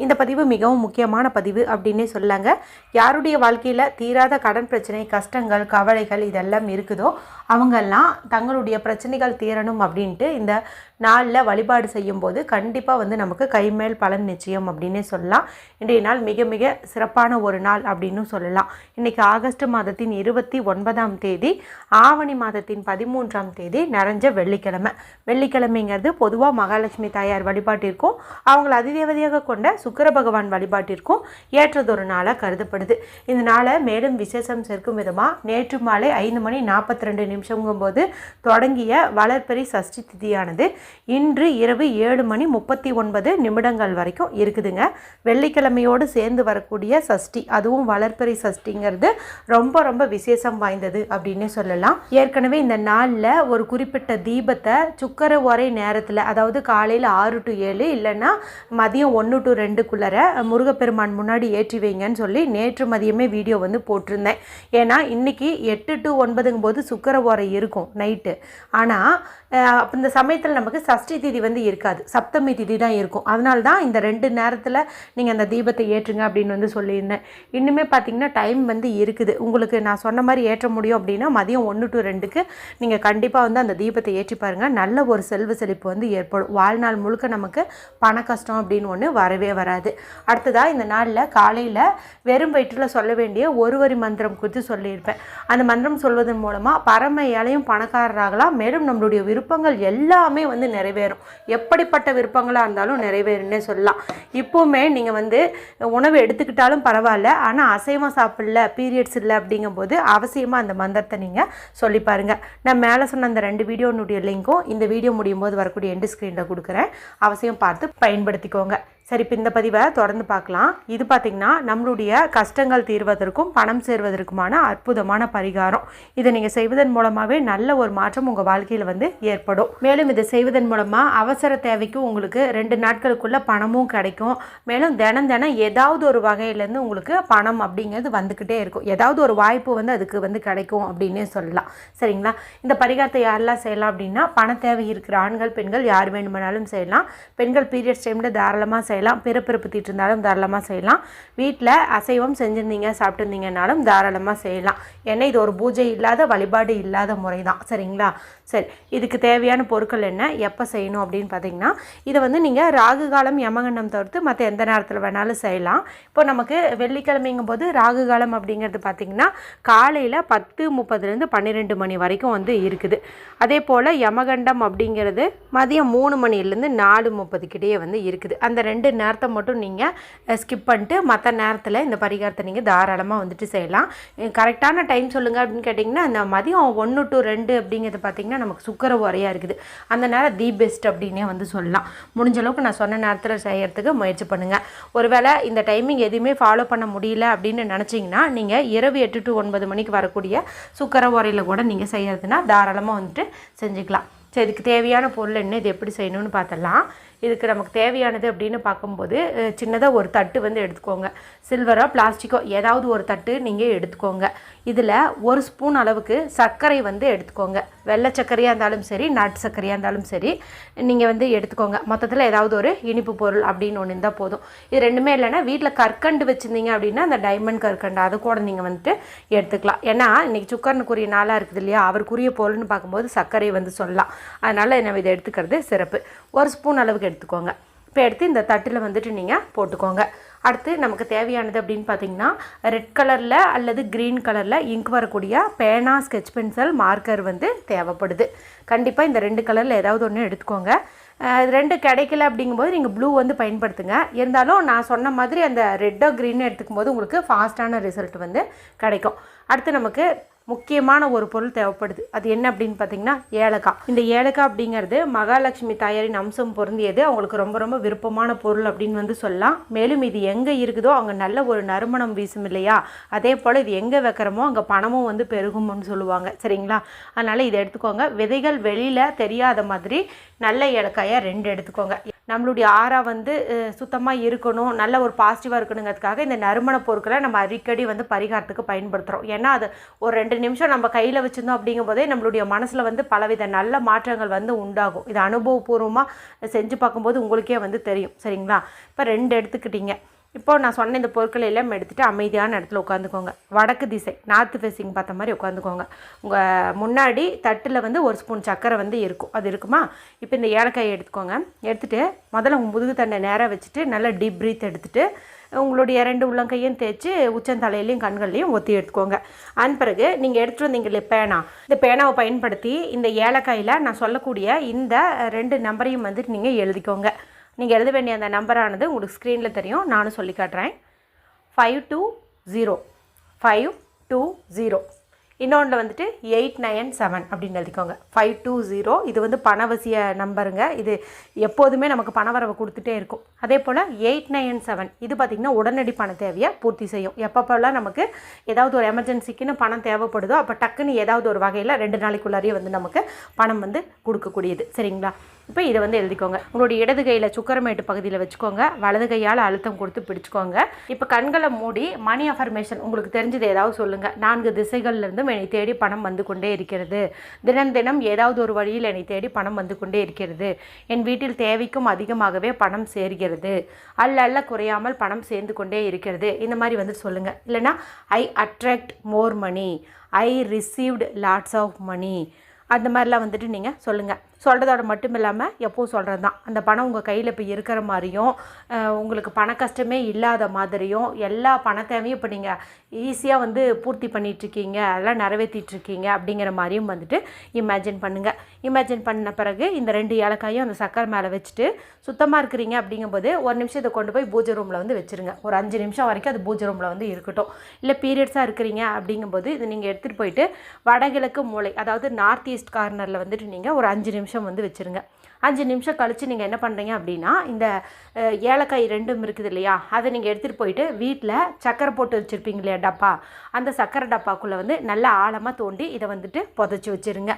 இந்த பதிவு மிகவும் முக்கியமான பதிவு அப்படின்னே சொல்லாங்க யாருடைய வாழ்க்கையில் தீராத கடன் பிரச்சனை கஷ்டங்கள் கவலைகள் இதெல்லாம் இருக்குதோ அவங்கெல்லாம் தங்களுடைய பிரச்சனைகள் தீரணும் அப்படின்ட்டு இந்த நாளில் வழிபாடு செய்யும்போது கண்டிப்பாக வந்து நமக்கு கைமேல் பலன் நிச்சயம் அப்படின்னே சொல்லலாம். இன்றைய நாள் மிக மிக சிறப்பான ஒரு நாள் அப்படின்னு சொல்லலாம். இன்றைக்கி ஆகஸ்ட் மாதத்தின் இருபத்தி ஒன்பதாம் தேதி ஆவணி மாதத்தின் பதிமூன்றாம் தேதி நிறைஞ்ச வெள்ளிக்கிழமை. வெள்ளிக்கிழமைங்கிறது பொதுவாக மகாலட்சுமி தாயார் வழிபாட்டிற்கும் அவங்களை அதிதேவதையாக கொண்ட சுக்கர பகவான் வழிபாட்டிற்கும் ஏற்றதொரு நாளாக கருதப்படுது. இந்த நாளை மேலும் விசேஷம் சேர்க்கும் விதமாக நேற்று மாலை ஐந்து மணி நாற்பத்தி ரெண்டு நிமிஷங்கும்போது தொடங்கிய வளர்ப்பெரி சஷ்டி திதியானது இன்று இரவு ஏழு மணி முப்பத்தி ஒன்பது நிமிடங்கள் வரைக்கும் இருக்குதுங்க. வெள்ளிக்கிழமையோடு சேர்ந்து வரக்கூடிய சஷ்டி அதுவும் வளர்ப்பெரி சஷ்டிங்கிறது ரொம்ப ரொம்ப விசேஷம் வாய்ந்தது அப்படின்னே சொல்லலாம். ஏற்கனவே இந்த நாளில் ஒரு குறிப்பிட்ட தீபத்தை சுக்கர ஒரே நேரத்தில் அதாவது காலையில் ஆறு டு ஏழு இல்லைன்னா மதியம் ஒன்று டு ரெண்டு ரெண்டுக்குள்ளர முருகப்பெருமான் முன்னாடி ஏற்றி வைங்கன்னு சொல்லி நேற்று மதியமே வீடியோ வந்து போட்டிருந்தேன். ஏன்னா இன்னைக்கு எட்டு டு ஒன்பதுங்கும் போது சுக்கர ஓரை இருக்கும் நைட்டு. ஆனால் இந்த சமயத்தில் நமக்கு சஷ்டி திதி வந்து இருக்காது. சப்தமி திதி தான் இருக்கும். அதனால தான் இந்த ரெண்டு நேரத்தில் நீங்கள் அந்த தீபத்தை ஏற்றுங்க அப்படின்னு வந்து சொல்லியிருந்தேன். இன்னுமே பார்த்தீங்கன்னா டைம் வந்து இருக்குது. உங்களுக்கு நான் சொன்ன மாதிரி ஏற்ற முடியும் அப்படின்னா மதியம் ஒன்று டு ரெண்டுக்கு நீங்கள் கண்டிப்பாக வந்து அந்த தீபத்தை ஏற்றி பாருங்கள் நல்ல ஒரு செல்வ செழிப்பு வந்து ஏற்படும். வாழ்நாள் முழுக்க நமக்கு பண கஷ்டம் அப்படின்னு ஒன்று வரவே வராது. அடுத்ததாக இந்த நாளில் காலையில் வெறும் வயிற்றில் சொல்ல வேண்டிய ஒரு வரி மந்திரம் குறித்து சொல்லியிருப்பேன். அந்த மந்திரம் சொல்வதன் மூலமாக பரம ஏழையும் பணக்காரராகலாம். மேலும் நம்மளுடைய விருப்பங்கள் எல்லாமே வந்து நிறைவேறும். எப்படிப்பட்ட விருப்பங்களாக இருந்தாலும் நிறைவேறும்னே சொல்லலாம். இப்போவுமே நீங்கள் வந்து உணவு எடுத்துக்கிட்டாலும் பரவாயில்ல. ஆனால் அசைவம் சாப்பிடல பீரியட்ஸ் இல்லை அப்படிங்கும்போது அவசியமாக அந்த மந்திரத்தை நீங்கள் சொல்லி பாருங்கள் நான் மேலே சொன்ன அந்த ரெண்டு வீடியோனுடைய லிங்க்கும் இந்த வீடியோ முடியும் போது வரக்கூடிய எண்டு ஸ்க்ரீனில் கொடுக்குறேன். அவசியம் பார்த்து பயன்படுத்திக்கோங்க. சரி இப்போ இந்த பதிவை தொடர்ந்து பார்க்கலாம். இது பார்த்திங்கன்னா நம்மளுடைய கஷ்டங்கள் தீர்வதற்கும் பணம் சேர்வதற்குமான அற்புதமான பரிகாரம். இதை நீங்கள் செய்வதன் மூலமாகவே நல்ல ஒரு மாற்றம் உங்கள் வாழ்க்கையில் வந்து ஏற்படும். மேலும் இதை செய்வதன் மூலமாக அவசர தேவைக்கு உங்களுக்கு ரெண்டு நாட்களுக்குள்ளே பணமும் கிடைக்கும். மேலும் தினம் தினம் ஏதாவது ஒரு வகையிலேருந்து உங்களுக்கு பணம் அப்படிங்கிறது வந்துக்கிட்டே இருக்கும். ஏதாவது ஒரு வாய்ப்பு வந்து அதுக்கு வந்து கிடைக்கும் அப்படின்னே சொல்லலாம். சரிங்களா? இந்த பரிகாரத்தை யாரெல்லாம் செய்யலாம் அப்படின்னா பண தேவை இருக்கிற ஆண்கள் பெண்கள் யார் வேணுமானாலும் செய்யலாம். பெண்கள் பீரியட்ஸ் டைமில் தாராளமாக செய்யலாம். பிறப்பிறப்பு தீட்டு இருந்தாலும் தாராளமாக செய்யலாம். வீட்டில் அசைவம் செஞ்சுருந்தீங்க சாப்பிட்டுருந்தீங்கனாலும் தாராளமாக செய்யலாம். ஏன்னா இது ஒரு பூஜை இல்லாத வழிபாடு இல்லாத முறை தான் சரிங்களா? சரி இதுக்கு தேவையான பொருட்கள் என்ன? எப்போ செய்யணும் அப்படின்னு பார்த்தீங்கன்னா இதை வந்து நீங்கள் ராகு காலம் யமகண்டம் தவிர்த்து மற்ற எந்த நேரத்தில் வேணாலும் செய்யலாம். இப்போ நமக்கு வெள்ளிக்கிழமைங்கும் போது ராகு காலம் அப்படிங்கிறது பார்த்திங்கன்னா காலையில் பத்து முப்பதுலேருந்து பன்னிரெண்டு மணி வரைக்கும் வந்து இருக்குது. அதே போல் யமகண்டம் அப்படிங்கிறது மதியம் மூணு மணிலேருந்து நாலு முப்பதுக்கிட்டேயே வந்து இருக்குது. அந்த ரெண்டு நேரத்தை மட்டும் நீங்கள் ஸ்கிப் பண்ணிட்டு மற்ற நேரத்தில் இந்த பரிகாரத்தை நீங்கள் தாராளமாக வந்துட்டு செய்யலாம். கரெக்டான டைம் சொல்லுங்கள் அப்படின்னு கேட்டிங்கன்னா இந்த மதியம் ஒன்று டு ரெண்டு அப்படிங்கிறது பார்த்திங்கன்னா நமக்கு சுக்கர உரையாக இருக்குது. அந்த நேரம் தி பெஸ்ட் அப்படின்னே வந்து சொல்லலாம். முடிஞ்ச அளவுக்கு நான் சொன்ன நேரத்தில் செய்கிறதுக்கு முயற்சி பண்ணுங்கள் ஒருவேளை இந்த டைமிங் எதுவுமே ஃபாலோ பண்ண முடியல அப்படின்னு நினச்சிங்கன்னா நீங்கள் இரவு எட்டு டு ஒன்பது மணிக்கு வரக்கூடிய சுக்கர உரையில் கூட நீங்கள் செய்கிறதுனா தாராளமாக வந்துட்டு செஞ்சுக்கலாம். சரி இதுக்கு தேவையான பொருள் என்ன இது எப்படி செய்யணும்னு பார்த்தலாம் இதுக்கு நமக்கு தேவையானது அப்படின்னு பார்க்கும்போது சின்னதாக ஒரு தட்டு வந்து எடுத்துக்கோங்க. சில்வரோ பிளாஸ்டிக்கோ ஏதாவது ஒரு தட்டு நீங்கள் எடுத்துக்கோங்க. இதில் ஒரு ஸ்பூன் அளவுக்கு சர்க்கரை வந்து எடுத்துக்கோங்க. வெள்ளை சர்க்கரையாக இருந்தாலும் சரி நாட்டு சர்க்கரையாக இருந்தாலும் சரி நீங்கள் வந்து எடுத்துக்கோங்க. மொத்தத்தில் ஏதாவது ஒரு இனிப்பு பொருள் அப்படின்னு ஒன்று இருந்தால் போதும். இது ரெண்டுமே இல்லைன்னா வீட்டில் கற்கண்டு வச்சுருந்தீங்க அப்படின்னா அந்த டைமண்ட் கற்கண்டு அது கூட நீங்கள் வந்துட்டு எடுத்துக்கலாம். ஏன்னா இன்றைக்கி சுக்கரனுக்குரிய நாளாக இருக்குது இல்லையா? அவருக்குரிய பொருள்னு பார்க்கும்போது சர்க்கரை வந்து சொல்லலாம். அதனால் நம்ம இதை எடுத்துக்கிறது சிறப்பு. ஒரு ஸ்பூன் அளவுக்கு எடுத்துக்கோங்க. இப்போ எடுத்து இந்த தட்டில் வந்துட்டு நீங்கள் போட்டுக்கோங்க. அடுத்து நமக்கு தேவையானது அப்படின்னு பார்த்தீங்கன்னா ரெட் கலரில் அல்லது க்ரீன் கலரில் இங்க் வரக்கூடிய பேனா ஸ்கெச் பென்சில் மார்க்கர் வந்து தேவைப்படுது. கண்டிப்பாக இந்த ரெண்டு கலரில் ஏதாவது ஒன்று எடுத்துக்கோங்க. ரெண்டு கிடைக்கல அப்படிங்கும்போது நீங்கள் ப்ளூ வந்து பயன்படுத்துங்க. இருந்தாலும் நான் சொன்ன மாதிரி அந்த ரெட்டோ க்ரீனோ எடுத்துக்கும் போது உங்களுக்கு ஃபாஸ்ட்டான ரிசல்ட் வந்து கிடைக்கும். அடுத்து நமக்கு முக்கியமான ஒரு பொருள் தேவைப்படுது. அது என்ன அப்படின்னு பார்த்தீங்கன்னா ஏலக்காய். இந்த ஏலக்காய் அப்படிங்கிறது மகாலட்சுமி தாயாரின் அம்சம் பொருந்தியது. அவங்களுக்கு ரொம்ப ரொம்ப விருப்பமான பொருள் அப்படின்னு வந்து சொல்லலாம். மேலும் இது எங்கே இருக்குதோ அங்கே நல்ல ஒரு நறுமணம் வீசும் இல்லையா? அதே போல் இது எங்கே வைக்கிறோமோ அங்கே பணமும் வந்து பெருகும்னு சொல்லுவாங்க. சரிங்களா? அதனால் இதை எடுத்துக்கோங்க. விதைகள் வெளியில் தெரியாத மாதிரி நல்ல ஏலக்காயாக ரெண்டு எடுத்துக்கோங்க. நம்மளுடைய ஆறா வந்து சுத்தமாக இருக்கணும் நல்ல ஒரு பாசிட்டிவாக இருக்கணுங்கிறதுக்காக இந்த நறுமண பொருட்களை நம்ம அடிக்கடி வந்து பரிகாரத்துக்கு பயன்படுத்துகிறோம் ஏன்னா அது ஒரு ரெண்டு நிமிஷம் நம்ம கையில் வச்சுருந்தோம் அப்படிங்கும் போதே நம்மளுடைய மனசில் வந்து பலவித நல்ல மாற்றங்கள் வந்து உண்டாகும். இது அனுபவபூர்வமாக செஞ்சு பார்க்கும்போது உங்களுக்கே வந்து தெரியும். சரிங்களா? இப்போ ரெண்டு எடுத்துக்கிட்டீங்க. இப்போது நான் சொன்ன இந்த பொருட்களை எல்லாம் எடுத்துகிட்டு அமைதியான இடத்துல உட்காந்துக்கோங்க. வடக்கு திசை நார்த்து ஃபேஸிங் பார்த்த மாதிரி உட்காந்துக்கோங்க. உங்கள் முன்னாடி தட்டில் வந்து ஒரு ஸ்பூன் சர்க்கரை வந்து இருக்கும். அது இருக்குமா? இப்போ இந்த ஏலக்காயை எடுத்துக்கோங்க. எடுத்துகிட்டு முதல்ல உங்கள் முதுகு தண்டை நேராக வச்சுட்டு நல்லா டீப் ப்ரீத் எடுத்துகிட்டு உங்களுடைய ரெண்டு உள்ளங்கையும் தேய்ச்சி உச்சந்தலையிலையும் கண்கள்லையும் ஒத்தி எடுத்துக்கோங்க. அதன் பிறகு நீங்கள் எடுத்துகிட்டு வந்தீங்களே பேனா இந்த பேனாவை பயன்படுத்தி இந்த ஏலக்காயில் நான் சொல்லக்கூடிய இந்த ரெண்டு நம்பரையும் வந்துட்டு நீங்கள் எழுதிக்கோங்க. நீங்கள் எழுத வேண்டிய அந்த நம்பரானது உங்களுக்கு ஸ்க்ரீனில் தெரியும். நானும் சொல்லி காட்டுறேன். Five two zero five two zero இன்னொன்றில் வந்துட்டு எயிட் நைன் செவன் அப்படின்னு எழுதிக்கோங்க. ஃபைவ் டூ ஜீரோ இது வந்து பணவசிய நம்பருங்க இது எப்போதுமே நமக்கு பணவரவை கொடுத்துட்டே இருக்கும். அதே போல் எயிட் நைன் செவன் இது பார்த்திங்கன்னா உடனடி பண தேவையை பூர்த்தி செய்யும். எப்பப்போல்லாம் நமக்கு ஏதாவது ஒரு எமர்ஜென்சிக்குன்னு பணம் தேவைப்படுதோ அப்போ டக்குன்னு ஏதாவது ஒரு வகையில் ரெண்டு நாளைக்குள்ளாரியே வந்து நமக்கு பணம் வந்து கொடுக்கக்கூடியது. சரிங்களா? இப்போ இதை வந்து எழுதிக்கோங்க. உங்களுடைய இடது கையில் சுக்கரமேட்டு பகுதியில் வச்சுக்கோங்க. வலது கையால் அழுத்தம் கொடுத்து பிடிச்சிக்கோங்க. இப்போ கண்களை மூடி மணி அஃபர்மேஷன் உங்களுக்கு தெரிஞ்சது ஏதாவது சொல்லுங்கள் நான்கு திசைகள்லேருந்தும் என்னை தேடி பணம் வந்து கொண்டே இருக்கிறது. தினம் தினம் ஏதாவது ஒரு வழியில் என்னை தேடி பணம் வந்து கொண்டே இருக்கிறது. என் வீட்டில் தேவைக்கும் அதிகமாகவே பணம் சேர்கிறது. அல்ல அல்ல குறையாமல் பணம் சேர்ந்து கொண்டே இருக்கிறது. இந்த மாதிரி வந்து சொல்லுங்கள் இல்லைனா I attract more money I received lots of money அந்த மாதிரிலாம் வந்துட்டு நீங்கள் சொல்லுங்கள் சொல்கிறதோட மட்டும் இல்லாமல் எப்போவும் சொல்கிறது தான் அந்த பணம் உங்கள் கையில் இப்போ இருக்கிற மாதிரியும் உங்களுக்கு பண கஷ்டமே இல்லாத மாதிரியும் எல்லா பணத்தேவையும் இப்போ நீங்கள் ஈஸியாக வந்து பூர்த்தி பண்ணிகிட்ருக்கீங்க அதெல்லாம் நிறைவேற்றிட்டுருக்கீங்க அப்படிங்கிற மாதிரியும் வந்துட்டு இமேஜின் பண்ணுங்கள் இமேஜின் பண்ண பிறகு இந்த ரெண்டு ஏலக்காயும் அந்த சக்கரை மேலே வச்சுட்டு சுத்தமாக இருக்கிறீங்க அப்படிங்கும்போது ஒரு நிமிஷம் இதை கொண்டு போய் பூஜை ரூமில் வந்து வச்சுருங்க. ஒரு அஞ்சு நிமிஷம் வரைக்கும் அது பூஜை ரூமில் வந்து இருக்கட்டும். இல்லை பீரியட்ஸாக இருக்கிறீங்க அப்படிங்கும்போது இது நீங்கள் எடுத்துகிட்டு போயிட்டு வடகிழக்கு மூளை அதாவது நார்த் ஈஸ்ட் கார்னரில் வந்துட்டு நீங்கள் ஒரு அஞ்சு நிமிஷம் நிமிஷம் வந்து வச்சுருங்க. அஞ்சு நிமிஷம் கழித்து நீங்கள் என்ன பண்ணுறீங்க அப்படின்னா இந்த ஏலக்காய் ரெண்டும் இருக்குது இல்லையா? அதை நீங்கள் எடுத்துகிட்டு போயிட்டு வீட்டில் சக்கரை போட்டு வச்சுருப்பீங்க இல்லையா டப்பா? அந்த சக்கரை டப்பாக்குள்ளே வந்து நல்லா ஆழமாக தோண்டி இதை வந்துட்டு புதைச்சி வச்சுருங்க.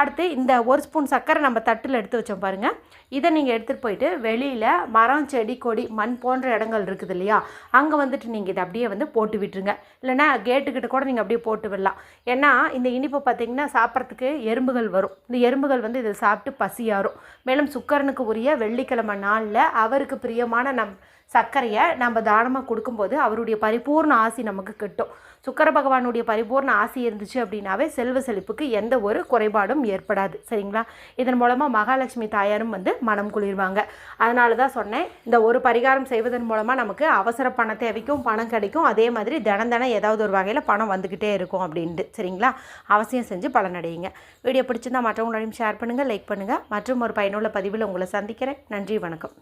அடுத்து இந்த ஒரு ஸ்பூன் சர்க்கரை நம்ம தட்டில் எடுத்து வச்சோம் பாருங்கள் இதை நீங்கள் எடுத்துகிட்டு போயிட்டு வெளியில் மரம் செடி கொடி மண் போன்ற இடங்கள் இருக்குது இல்லையா? அங்கே வந்துட்டு நீங்கள் இதை அப்படியே வந்து போட்டு விட்டுருங்க. இல்லைனா கேட்டுக்கிட்ட கூட நீங்கள் அப்படியே போட்டு விடலாம். ஏன்னா இந்த இனிப்பு பார்த்திங்கன்னா சாப்பிட்றதுக்கு எறும்புகள் வரும். இந்த எறும்புகள் வந்து இதை சாப்பிட்டு பசியாரும் மேலும் சுக்கரனுக்கு உரிய வெள்ளிக்கிழமை நாளில் அவருக்கு பிரியமான நம் சர்க்கரையை நம்ம தானமாக கொடுக்கும்போது அவருடைய பரிபூர்ண ஆசி நமக்கு கிட்டும். சுக்கர பகவானுடைய பரிபூர்ண ஆசி இருந்துச்சு அப்படின்னாவே செல்வ செழிப்புக்கு எந்த ஒரு குறைபாடும் ஏற்படாது. சரிங்களா? இதன் மூலமாக மகாலட்சுமி தாயாரும் வந்து மனம் குளிர்வாங்க. அதனால தான் சொன்னேன் இந்த ஒரு பரிகாரம் செய்வதன் மூலமாக நமக்கு அவசர பண தேவைக்கும் பணம் கிடைக்கும். அதே மாதிரி தினம் தினம் ஏதாவது ஒரு வகையில் பணம் வந்துக்கிட்டே இருக்கும் அப்படின்ட்டு. சரிங்களா? அவசியம் செஞ்சு பலனடையுங்க வீடியோ பிடிச்சிருந்தால் மற்றவங்களோடையும் ஷேர் பண்ணுங்கள் லைக் பண்ணுங்கள் மற்றும் ஒரு பயனுள்ள பதிவில் உங்களை சந்திக்கிறேன். நன்றி வணக்கம்.